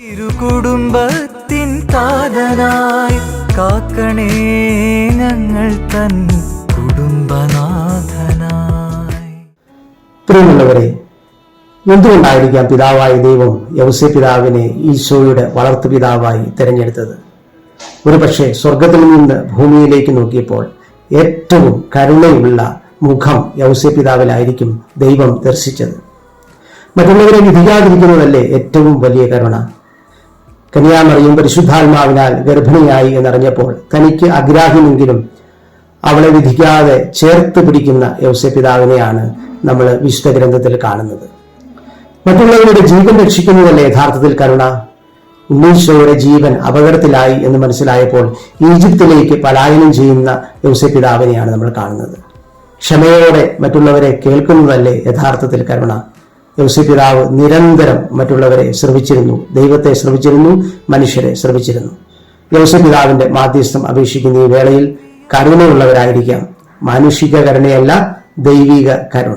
തിരുകുടുംബത്തിൻ താതനായി കാക്കണേ ഞങ്ങൾ തൻ കുടുംബനാഥനായി. പ്രിയമുള്ളവരെ എന്തുകൊണ്ടായിരിക്കാം പിതാവായ ദൈവം യൗസ്യ പിതാവിനെ ഈശോയുടെ വളർത്തു പിതാവായി തിരഞ്ഞെടുത്തത്? ഒരുപക്ഷെ സ്വർഗത്തിൽ നിന്ന് ഭൂമിയിലേക്ക് നോക്കിയപ്പോൾ ഏറ്റവും കരുണയുള്ള മുഖം യൗസ്യ പിതാവിലായിരിക്കും ദൈവം ദർശിച്ചത്. മറ്റുള്ളവരെ വിധിക്കാതിരിക്കുന്നതല്ലേ ഏറ്റവും വലിയ കരുണ? കന്യാമറിയും പരിശുദ്ധാത്മാവിനാൽ ഗർഭിണിയായി എന്നറിഞ്ഞപ്പോൾ തനിക്ക് അഗ്രാഹ്യമെങ്കിലും അവളെ വിധിക്കാതെ ചേർത്ത് പിടിക്കുന്ന യൗസ്യ പിതാവിനെയാണ് നമ്മൾ വിശുദ്ധ ഗ്രന്ഥത്തിൽ കാണുന്നത്. മറ്റുള്ളവരുടെ ജീവൻ രക്ഷിക്കുന്നതല്ലേ യഥാർത്ഥത്തിൽ കരുണ? ഉണ്ണീശോയുടെ ജീവൻ അപകടത്തിലായി എന്ന് മനസ്സിലായപ്പോൾ ഈജിപ്തിലേക്ക് പലായനം ചെയ്യുന്ന യൗസ്യ പിതാവിനെയാണ് നമ്മൾ കാണുന്നത്. ക്ഷമയോടെ മറ്റുള്ളവരെ കേൾക്കുന്നതല്ലേ യഥാർത്ഥത്തിൽ കരുണ? യൗസ്യ പിതാവ് നിരന്തരം മറ്റുള്ളവരെ ശ്രമിച്ചിരുന്നു ദൈവത്തെ ശ്രമിച്ചിരുന്നു മനുഷ്യരെ ശ്രമിച്ചിരുന്നു യോസി പിതാവിന്റെ മാധ്യസ്ഥം അപേക്ഷിക്കുന്ന ഈ വേളയിൽ കരുണയുള്ളവരായിരിക്കാം. മാനുഷിക കരുണയല്ല ദൈവിക കരുണ.